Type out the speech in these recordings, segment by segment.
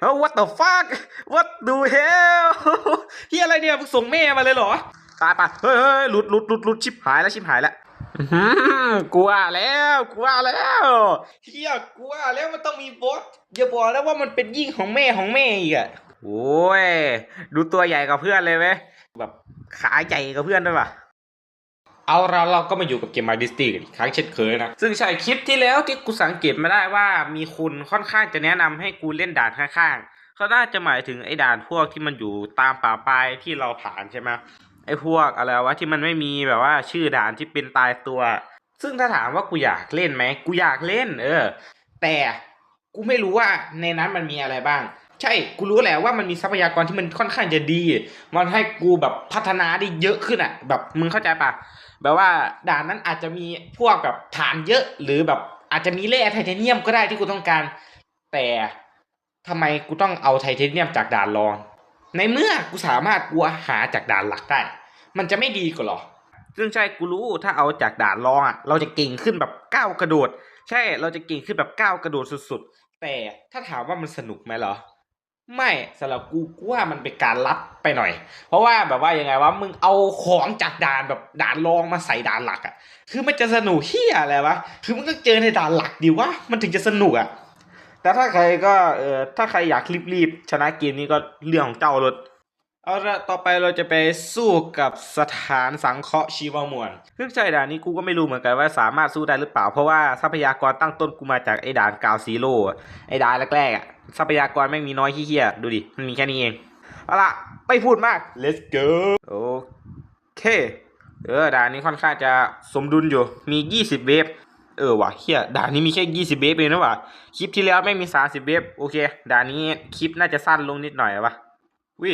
เฮ้ย what the fuck what the hell เฮียอะไรเนี่ยมึงส่งแม่มาเลยเหรอ ตายปะเฮ้ยเฮ้ยหลุดหลุดหลุดหลุดชิบหายแล้วชิบหายแล้วกลัวแล้วกลัวแล้วเฮียกลัวแล้วมันต้องมีบอสอย่าบอกแล้วว่ามันเป็นยิ่งของแม่ของแม่อีกอะโอ้ย ดูตัวใหญ่กับเพื่อนเลยเว้ยแบบขาใหญ่กับเพื่อนด้วยว่ะ เอาเราเราก็มาอยู่กับเกมมาดิสตี้กันอีกครั้งเช่นเคยนะ ซึ่งใช่คลิปที่แล้วที่กูสังเกตมาได้ว่ามีคุณค่อนข้างจะแนะนำให้กูเล่นด่านข้างๆเขาน่าจะหมายถึงไอ้ด่านพวกที่มันอยู่ตามป่าปลายที่เราผ่านใช่ไหมไอ้พวกอะไรวะที่มันไม่มีแบบว่าชื่อด่านที่เป็นตายตัว ซึ่งถ้าถามว่ากูอยากเล่นไหมกูอยากเล่น เออ แต่กูไม่รู้ว่าในนั้นมันมีอะไรบ้าง ใช่ กูรู้แหละว่ามันมีทรัพยากรที่มันค่อนข้างจะดี มันให้กูแบบพัฒนาได้เยอะขึ้นอะ แบบมึงเข้าใจปะแบบว่าด่านนั้นอาจจะมีพวกแบบฐานเยอะ หรือแบบอาจจะมีแร่ไทเทเนียมก็ได้ที่กูต้องการ แต่ทำไมกูต้องเอาไทเทเนียมจากด่านรอง ในเมื่อกูสามารถกูหาจากด่านหลักได้ มันจะไม่ดีกว่าหรอ ซึ่งใช่กูรู้ถ้าเอาจากด่านรองอะ เราจะเก่งขึ้นแบบก้าวกระโดด ใช่เราจะเก่งขึ้นแบบก้าวกระโดดสุด ๆ แต่ถ้าถามว่ามันสนุกไหมเหรอ ไม่สำหรับกูกูว่ามันเป็นการลัดไปหน่อย เพราะว่าแบบว่ายังไงว่ามึงเอาของจากด่านแบบด่านรองมาใส่ด่านหลักอะ่ะ คือมันจะสนุกเฮียอะไรวะคือมึงก็เจอในด่านหลักดีวะมันถึงจะสนุกอะ่ะ แต่ถ้าใครก็เออถ้าใครอยากรีบๆชนะเกมนี้ก็เรื่องของเจ้ารถเอาละต่อไปเราจะไปสู้กับสถานสังเคราะห์ชีวมวลซึ่งใช่ด่านนี้กูก็ไม่รู้เหมือนกันว่าสามารถสู้ได้หรือเปล่า เพราะว่าทรัพยากรตั้งต้นกูมาจากไอ้ด่านกาวซีโร่ไอ้ด่านแรกๆอะ ทรัพยากรแม่งมีน้อยเฮี้ยๆดูดิ มันมีแค่นี้เอง เอาละไม่พูดมาก let's go โอเค เออด่านนี้ค่อนข้างจะสมดุลอยู่ มี 20 เวฟ เออว่ะเฮียด่านนี้มีแค่ 20 เวฟเองนะว่ะ คลิปที่แล้วไม่งมี 30 เวฟ โอเค ด่านนี้คลิปน่าจะสั้นลงนิดหน่อยวะวิ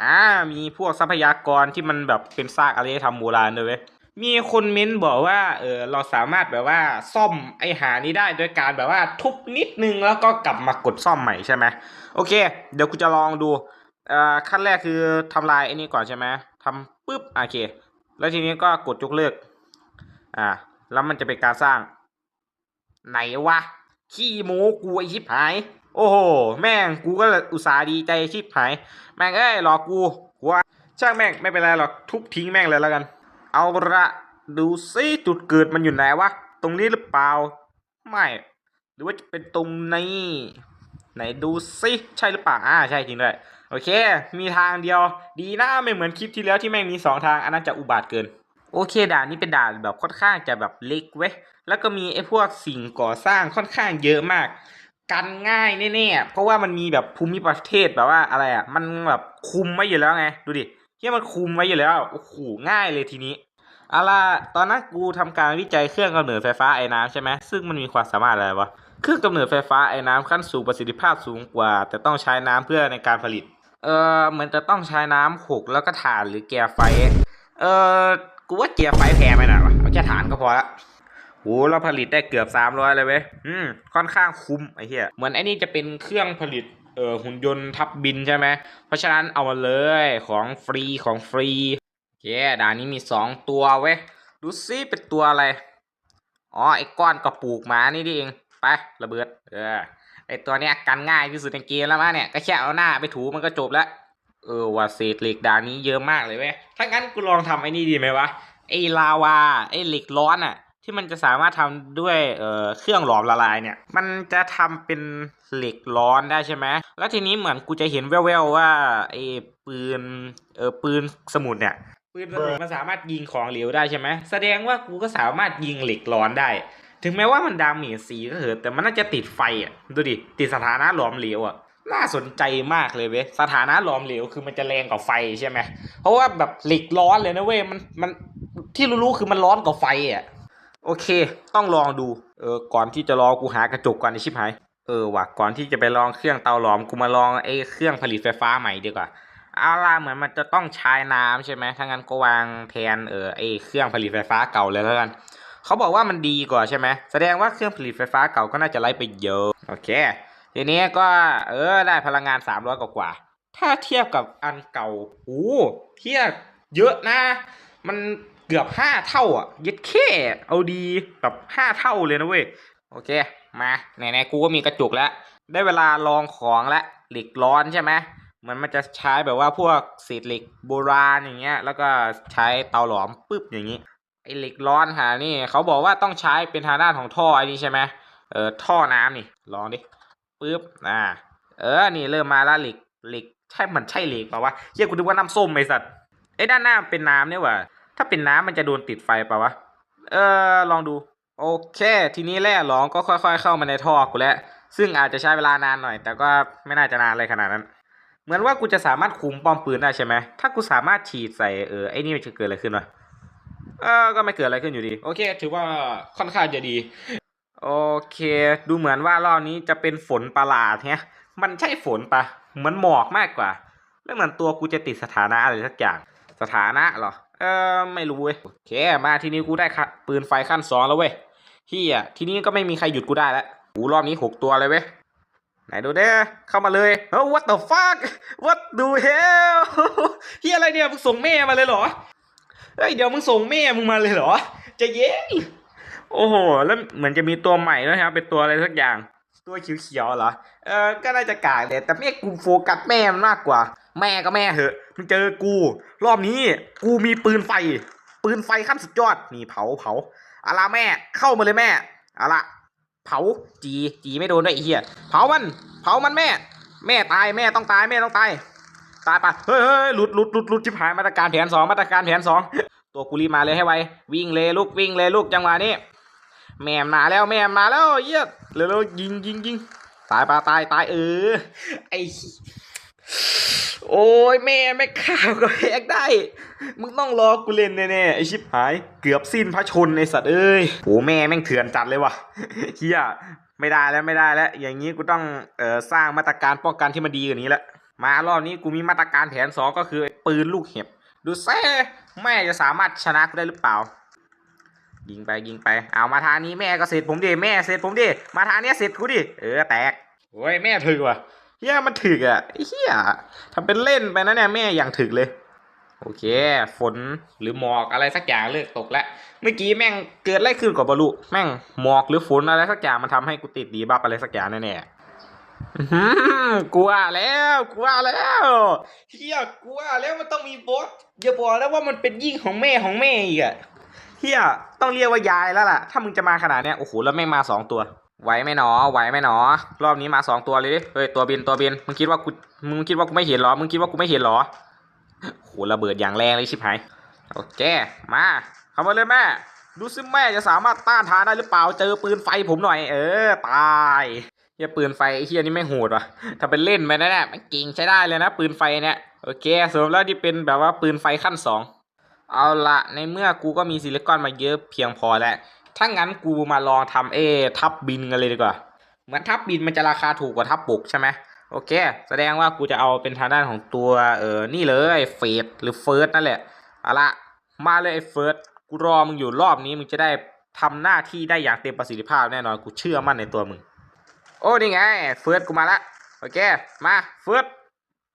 อ่า มีพวกทรัพยากรที่มันแบบเป็นซากอะไรทำโบราณด้วยเว้ย มีคนเม้นบอกว่าเออเราสามารถแบบว่าซ่อมไอหานี้ได้โดยการแบบว่าทุบนิดนึงแล้วก็กลับมากดซ่อมใหม่ใช่ไหมโอเค เดี๋ยวกูจะลองดูเอ่อขั้นแรกคือทำลายไอ้นี่ก่อนใช่ไหมทำปุ๊บโอเค แล้วทีนี้ก็กดยกเลิกอ่าแล้วมันจะเป็นการสร้าง ไหนวะขี้โม้กูไอชิบหาย โอ้โห แม่งกูก็อุตส่าห์ดีใจชิบหาย แม่งเอ้ยหลอกกูกูว่าช่างแม่งไม่เป็นไรหรอกทุบทิ้งแม่งเลยแล้วกัน เอาละดูซิจุดเกิดมันอยู่ไหนวะ ตรงนี้หรือเปล่า ไม่ หรือว่าจะเป็นตรงนี้ ไหนดูซิใช่หรือเปล่าอ่าใช่จริงด้วยโอเค มีทางเดียว ดีนะไม่เหมือนคลิปที่แล้วที่แม่งมีสองทางอันนั้นจะอุบาทเกิน โอเคด่านนี้เป็นด่านแบบค่อนข้างจะแบบเล็กเว้ยแล้วก็มีไอ้พวกสิ่งก่อสร้างค่อนข้างเยอะมาก กันง่ายแน่ๆเพราะว่ามันมีแบบภูมิประเทศแบบว่าอะไรอะ มันแบบคุมไว้อยู่แล้วไง ดูดิ ที่มันคุมไว้อยู่แล้วโอ้โหง่ายเลยทีนี้เอาล่ะตอนนั้นกูทำการวิจัยเครื่องกำเนิดไฟฟ้าไอ้น้ำใช่ไหมซึ่งมันมีความสามารถอะไรวะเครื่องกำเนิดไฟฟ้าไอ้น้ำขั้นสูงประสิทธิภาพสูงกว่า แต่ต้องใช้น้ำเพื่อในการผลิต เออเหมือนจะต้องใช้น้ำหกแล้วก็ถ่านหรือแก๊สไฟ เออกูว่าเกียร์ไฟแพงไปหน่อยวะเอาแค่ฐานก็พอละโหเราผลิตได้เกือบสามร้อยเลยเว้ยอืมค่อนข้างคุ้มไอ้เหี้ยเหมือนไอ้นี่จะเป็นเครื่องผลิต ออหุ่นยนต์ทับบินใช่ไหมเพราะฉะนั้นเอามาเลยของฟรีของฟรีโอเคด่านนี้มีสองตัวเว้ยดูซิเป็นตัวอะไรอ๋อไอ้ก้อนกระปูกหมานี่นี่เองไประเบิดเออไอ้ตัวเนี้ยกันง่ายที่สุดในเกมแล้วมั้งเนี่ยก็แค่เอาหน้าไปถูมันก็จบแล้วเออว่าเศษเหล็กด่านนี้เยอะมากเลยเว้ยถ้างั้นกูลองทำไอ้นี่ดีไหมวะไอ้ลาวาไอ้เหล็กร้อนอะ ที่มันจะสามารถทำด้วยเอ่อเครื่องหลอมละลายเนี่ย มันจะทำเป็นเหล็กร้อนได้ใช่ไหมแล้วทีนี้เหมือนกูจะเห็นแว่วๆว่าไอ้ปืนเออปืนสมุนเนี่ยปืนสมุนมันสามารถยิงของเหลวได้ใช่ไหมแสดงว่ากูก็สามารถยิงเหล็กร้อนได้ ถึงแม้ว่ามันดาเมจสีก็เถอะแต่มันน่าจะติดไฟอะดูดิติดสถานะหลอมเหลวอะน่าสนใจมากเลยเว้ยสถานะหลอมเหลวคือมันจะแรงกว่าไฟใช่ไหมเพราะว่าแบบเหล็กร้อนเลยนะเว้ยมันมันที่รู้ๆคือมันร้อนกว่าไฟอะ โอเค ต้องลองดู เออ ก่อนที่จะรองกูหากระจกก่อนไอชิบหาย เออว่ะ ก่อนที่จะไปลองเครื่องเตาหลอมกูมาลองไอ้เครื่องผลิตไฟฟ้าใหม่ดีกว่า เอาล่ะเหมือนมันจะต้องใช้น้ำใช่ไหมถ้างั้นก็วางแทนเออไอ้เครื่องผลิตไฟฟ้าเก่าเลยแล้วกัน เขาบอกว่ามันดีกว่าใช่ไหม แสดงว่าเครื่องผลิตไฟฟ้าเก่าก็น่าจะไล่ไปเยอะ โอเค ทีนี้ก็เออได้พลังงาน300กว่ากว่า ถ้าเทียบกับอันเก่า โอ้ เทียบเยอะนะ มัน เกือบห้าเท่าอะยึดแค่เอาดีแบบห้าเท่าเลยนะเว้ยโอเคมาไหนๆกูก็มีกระจุกแล้ว ได้เวลาลองของและเหล็กร้อนใช่ไหมมือนมันจะใช้แบบว่าพวกเศษเหล็กโบราณอย่างเงี้ย แล้วก็ใช้เตาหลอมปึ๊บอย่างงี้ไอเหล็กร้อนหานี่เขาบอกว่าต้องใช้เป็นทางด้านของท่อไอ้นี่ใช่ไหมเออท่อน้ำนี่ลองดิปึ๊บอ่าเออนี่เริ่มมาแล้วเหล็กเหล็กใช่มันใช่เหล็กเปล่าวะเฮียกูนึกว่าน้ำส้มไอสัตว์ไอ้ด้านหน้าเป็นน้ำเนี่ยว่ะ ถ้าเป็นน้ำมันจะโดนติดไฟเปล่าวะ เออลองดู โอเค ทีนี้แร่หลองก็ค่อย ๆ เข้ามาในท่อกูแล้ว ซึ่งอาจจะใช้เวลานานหน่อย แต่ก็ไม่น่าจะนานอะไรขนาดนั้น เหมือนว่ากูจะสามารถคุมป้อมปืนได้ใช่ไหม ถ้ากูสามารถฉีดใส่เออไอ้นี่มันจะเกิดอะไรขึ้นวะเออก็ไม่เกิดอะไรขึ้นอยู่ดี โอเค ถือว่าค่อนข้างจะดี โอเค ดูเหมือนว่ารอบนี้จะเป็นฝนประหลาดแฮะมันใช่ฝนปะเหมือนหมอกมากกว่า แล้วเหมือนตัวกูจะติดสถานะอะไรสักอย่าง สถานะเหรอ เออไม่รู้เว้ย โอเคมาทีนี้กูได้ค่ะปืนไฟขั้นสองแล้วเว้ยเฮียทีนี้ก็ไม่มีใครหยุดกูได้แล้วกูรอบนี้หกตัวเลยเว้ยไหนดูเด้เข้ามาเลยเฮ้ย what the fuck what the hell เฮียอะไรเนี่ยมึงส่งแม่มาเลยเหรอเฮ้ยเดี๋ยวมึงส่งแม่มึงมาเลยเหรอใจะเย็นโอ้โหแล้วเหมือนจะมีตัวใหม่ด้วยนะครับเป็นตัวอะไรสักอย่าง ตัวเขียวๆเหรอเออก็น่าจะกากเลยแต่แม่กูโฟกัสแม่มันมากกว่า แม่ก็แม่เหอะมึงเจอกู รอบนี้กูมีปืนไฟ ปืนไฟขั้นสุดยอดนี่เผาเผาอาละแม่เข้ามาเลยแม่อาละเผาจีจีไม่โดนด้วยไอ้เหี้ยเผามันเผามันแม่ แม่ตายแม่ต้องตายแม่ต้องตายตายปะเฮ้ยเฮ้ยหลุดหลุดหลุดหลุดชิบหายมาตรการแผนสองมาตรการแผนสองตัวกุลีมาเลยให้ไววิ่งเลยลูกวิ่งเลยลูกจังหวะนี้แม่มาแล้วแม่มาแล้วเยี่ยเร็วๆยิงยิงยิงตายปลาตายตายเออไอ โอ้ยแม่ไม่ข้าวก็แฮกได้ มึงต้องรอกูเล่นแน่ๆไอชิบหายเกือบสิ้นพระชนในสัตว์เอ้ยโอ้แม่แม่งเถื่อนจัดเลยว่ะเฮียไม่ได้แล้วไม่ได้แล้ว อย่างนี้กูต้องเอ่อสร้างมาตรการป้องกันที่มันดีกว่านี้ล้วมารอบนี้กูมีมาตรการแผนสองก็คือปืนลูกเห็บ ดูแซ่แม่จะสามารถชนะกูได้หรือเปล่า ยิงไปยิงไป เอามาทางนี้แม่ก็เสร็จผมดิแม่เสร็จผมดิมาทางนี้เสร็จกูดิเออแตกโอ้ยแม่ถึกว่ะ เฮียมันถึกอะไอ้เฮียทำเป็นเล่นไปนะเนี่ยแม่อย่างถึกเลย โอเค ฝนหรือหมอกอะไรสักอย่างเลิกตกแล้วเมื่อกี้แม่งเกิดอะไรขึ้นกับบอลลูแม่งหมอกหรือฝนอะไรสักอย่างมันทำให้กูติดดีบัฟอะไรสักอย่างแน่ๆอื้อหือกลัวแล้วกลัวแล้วเฮียกลัวแล้วมันต้องมีบอสอย่าบอกแล้วว่ามันเป็นยิ่งของแม่ของแม่อีกอะเฮียต้องเรียกว่ายายแล้วล่ะ ถ้ามึงจะมาขนาดเนี้ยโอ้โหแล้วไม่งมาสองตัว ไหวไหมหนอไหวไหมหนอ รอบนี้มาสองตัวเลยดิเฮ้ยตัวบินตัวบินมึงคิดว่ากูมึงคิดว่ากูไม่เห็นหรอมึงคิดว่ากูไม่เห็นหรอโหระเบิดอย่างแรงเลยชิบหายโอเคมาเข้ามาเลยแม่ดูซิแม่จะสามารถต้านทานได้หรือเปล่าเจอปืนไฟผมหน่อย เออตายเฮียปืนไฟเฮียนี่ไม่โหดว่ะถ้าเป็นเล่นไปนะเนี่ยมันเก่งใช้ได้เลยนะปืนไฟเนี่ยโอเคสมแล้วที่เป็นแบบว่าปืนไฟขั้นสองเอาละในเมื่อกูก็มีซิลิคอนมาเยอะเพียงพอแล้ว ถ้างั้นกูมาลองทำเอทับบินกันเลยดีกว่า เหมือนทับบินมันจะราคาถูกกว่าทับปุกใช่ไหมโอเค แสดงว่ากูจะเอาเป็นทางด้านของตัวเออนี่เลยเฟดหรือเฟิร์สนั่นแหละเอาละมาเลยไอ้เฟิร์สกูรอมึงอยู่รอบนี้มึงจะได้ทำหน้าที่ได้อย่างเต็มประสิทธิภาพแน่นอนกูเชื่อมั่นในตัวมึง โอ้นี่ไงเฟิร์สกูมาละโอเคมาเฟิร์ส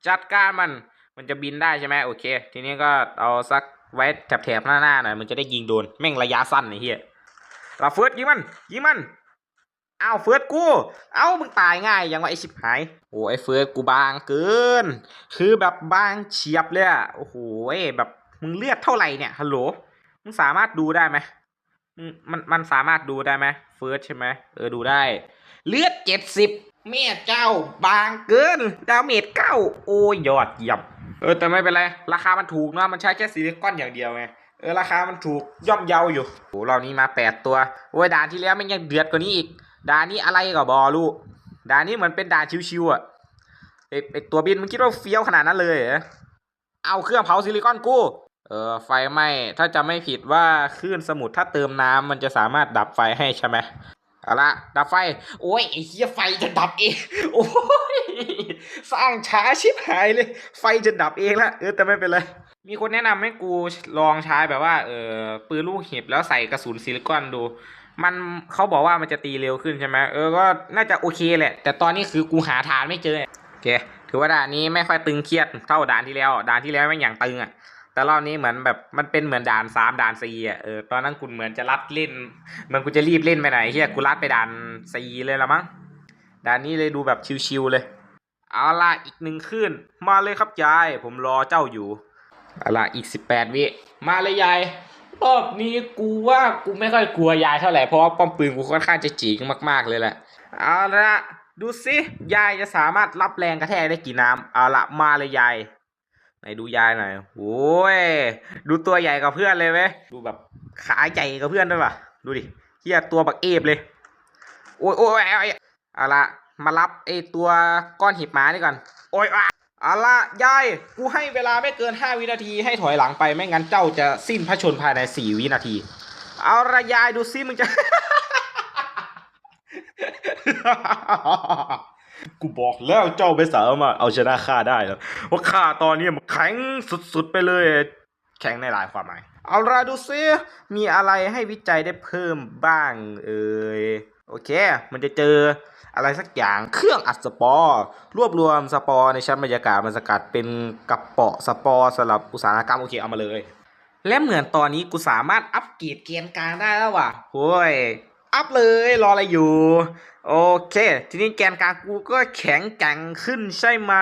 จัดการมันมันจะบินได้ใช่ไหมโอเค ทีนี้ก็เอาสักไว้แถบๆหน้าๆหน่อยมันจะได้ยิงโดนแม่งระยะสั้นไอ้เหี้ย เราเฟิร์สยิงมันยิงมันเอาเฟิร์สกู เอามึงตายง่ายยังวะไอชิบหายโอ้ไอเฟิร์สกูบางเกิน คือแบบบางเฉียบเลยอะโอ้โหแบบมึงเลือดเท่าไหร่เนี่ยฮัลโหลมึงสามารถดูได้ไหมมันมันสามารถดูได้ไหมเฟิร์สใช่ไหมเออดูได้ เลือดเจ็ดสิบแม่เจ้าบางเกิน ดาเมจเก้าโอ้ยอดเยี่ยมเออแต่ไม่เป็นไร ราคามันถูกเนอะมันใช้แค่ซิลิคอนอย่างเดียวไง เออราคามันถูกย่อมเยาอยู่โอ้เรานี้มาแปดตัวโอ้ยด่านที่แล้วมันยังเดือดกว่านี้อีกด่านนี้อะไรกับบอลูกด่านนี้เหมือนเป็นด่านชิวๆอะไอไอตัวบินมึงคิดว่าเฟี้ยวขนาดนั้นเลยเหรอเอาเครื่องเผาซิลิคอนกูเออไฟไหม้ถ้าจะไม่ผิดว่าคลื่นสมุทรถ้าเติมน้ำมันจะสามารถดับไฟให้ใช่ไหมเอาละดับไฟ โอ้ยไอ้เหี้ยไฟจะดับเองโอ้ยสร้างช้าชิบหายเลย ไฟจะดับเองละเออแต่ไม่เป็นไร มีคนแนะนำให้กูลองใช้แบบว่าเออปืนลูกเห็บแล้วใส่กระสุนซิลิคอนดู มันเขาบอกว่ามันจะตีเร็วขึ้นใช่ไหมเออก็น่าจะโอเคแหละ แต่ตอนนี้คือกูหาฐานไม่เจอโอเค ถือว่าด่านนี้ไม่ค่อยตึงเครียดเท่าด่านที่แล้ว ด่านที่แล้วแม่อย่างตึงอะแต่รอบนี้เหมือนแบบมันเป็นเหมือนด่านสามด่านสี่อะเออตอนนั้นกูเหมือนจะรัดเล่นเหมือนกูจะรีบเล่นไปไหนเฮียกูรัดไปด่านสี่เลยละมั้งด่านนี้เลยดูแบบชิวๆเลย เอาล่ะอีกหนึ่งขึ้น มาเลยครับยาย ผมรอเจ้าอยู่ อาล่ะอีกสิบแปดวิมาเลยยายรอบนี้กูว่ากูไม่ค่อยกลัวยายเท่าไหร่เพราะว่าป้อมปืนกูค่อนข้างจะจีงมาก ๆเลยแหละเอาละดูสิยายจะสามารถรับแรงกระแทกได้กี่น้ำเอาละมาเลยยายไหนดูยายหน่อยโอ้ยดูตัวใหญ่กับเพื่อนเลยเว้ยดูแบบขาใหญ่กับเพื่อนด้วยว่ะดูดิเฮียตัวบักเอฟเลยโอ้ยโอ้ยโอ้ยโอ้ยเอาละมารับไอตัวก้อนหิบหมานี่ก่อนโอ้ย อะเอาละยาย กูให้เวลาไม่เกิน 5 วินาทีให้ถอยหลังไปไม่งั้นเจ้าจะสิ้นพระชนม์ภายใน 4 วินาที เอาละยายดูซิมึงจะ กูบอกแล้วเจ้าไม่สามารถเอาชนะข้าได้แล้วว่าข้าตอนนี้มันแข็งสุดๆไปเลย แข็งในหลายความหมาย เอาละดูซิมีอะไรให้วิจัยได้เพิ่มบ้าง เอ่ยโอเค มันจะเจอ อะไรสักอย่างเครื่องอัดสปอร์ รวบรวมสปอร์ในชั้นบรรยากาศมันสกัดเป็นกระเป๋อสปอร์สำหรับอุตสาหกรรมโอเคเอามาเลย และเหมือนตอนนี้กูสามารถอัปเกรดเกียร์กลางได้แล้วว่ะโว้ยอัพเลยรออะไรอยู่ โอเค ทีนี้แกนกลางกูก็แข็งแกร่งขึ้นใช่ไหม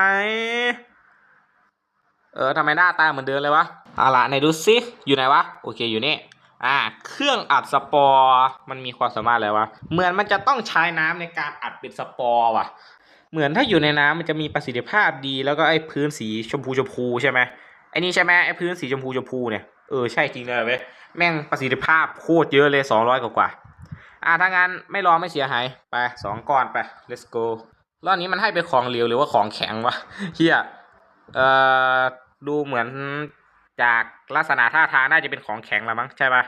เออทำไมหน้าตาเหมือนเดิมเลยวะเอาล่ะไหนดูซิอยู่ไหนวะ โอเคอยู่นี่ อ่า เครื่องอัดสปอร์มันมีความสามารถอะไรวะ เหมือนมันจะต้องใช้น้ำในการอัดเป็นสปอร์ว่ะ เหมือนถ้าอยู่ในน้ำมันจะมีประสิทธิภาพดี แล้วก็ไอ้พื้นสีชมพูชมพูใช่ไหมไอ้นี่ใช่ไหมไอ้พื้นสีชมพูชมพูเนี่ยเออใช่จริงเลยเว้ยแม่งประสิทธิภาพโคตรเยอะเลยสองร้อยกว่าอ่าถ้างั้นไม่รอไม่เสียหายไปสองก้อนไป let's go รอบนี้มันให้เป็นของเหลวหรือว่าของแข็งวะเฮียเอ่อดูเหมือน จากลักษณะท่าทางน่าจะเป็นของแข็งละมั้งใช่ปะ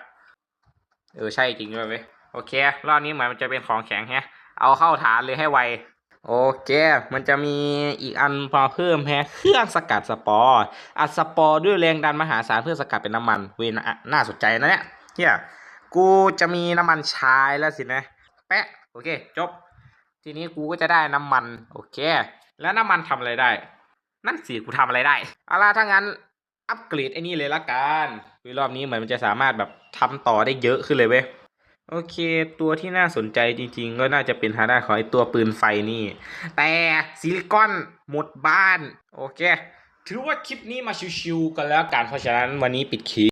เออใช่จริงด้วยเว้ยโอเค รอบนี้เหมือนมันจะเป็นของแข็งแฮะ เอาเข้าฐานเลยให้ไว โอเค มันจะมีอีกอันมาเพิ่มแฮะ เครื่องสกัดสปอร์อัดสปอร์ด้วยแรงดันมหาศาลเพื่อสกัดเป็นน้ำมัน เวนน่าสนใจนะเนี่ยเฮียกูจะมีน้ำมันใช้แล้วสินะ แปะ โอเค จบ ทีนี้กูก็จะได้น้ำมัน โอเค แล้วน้ำมันทำอะไรได้ นั่นสิกูทำอะไรได้เอาล่ะถ้างั้น อัปเกรดไอ้นี่เลยละกันคือรอบนี้เหมือนมันจะสามารถแบบทำต่อได้เยอะขึ้นเลยเว้ย โอเค ตัวที่น่าสนใจจริงๆ ก็น่าจะเป็นทางด้านของไอตัวปืนไฟนี่ แต่ซิลิคอนหมดบ้าน โอเค ถือว่าคลิปนี้มาชิวๆกันแล้วกัน เพราะฉะนั้นวันนี้ปิดคลิป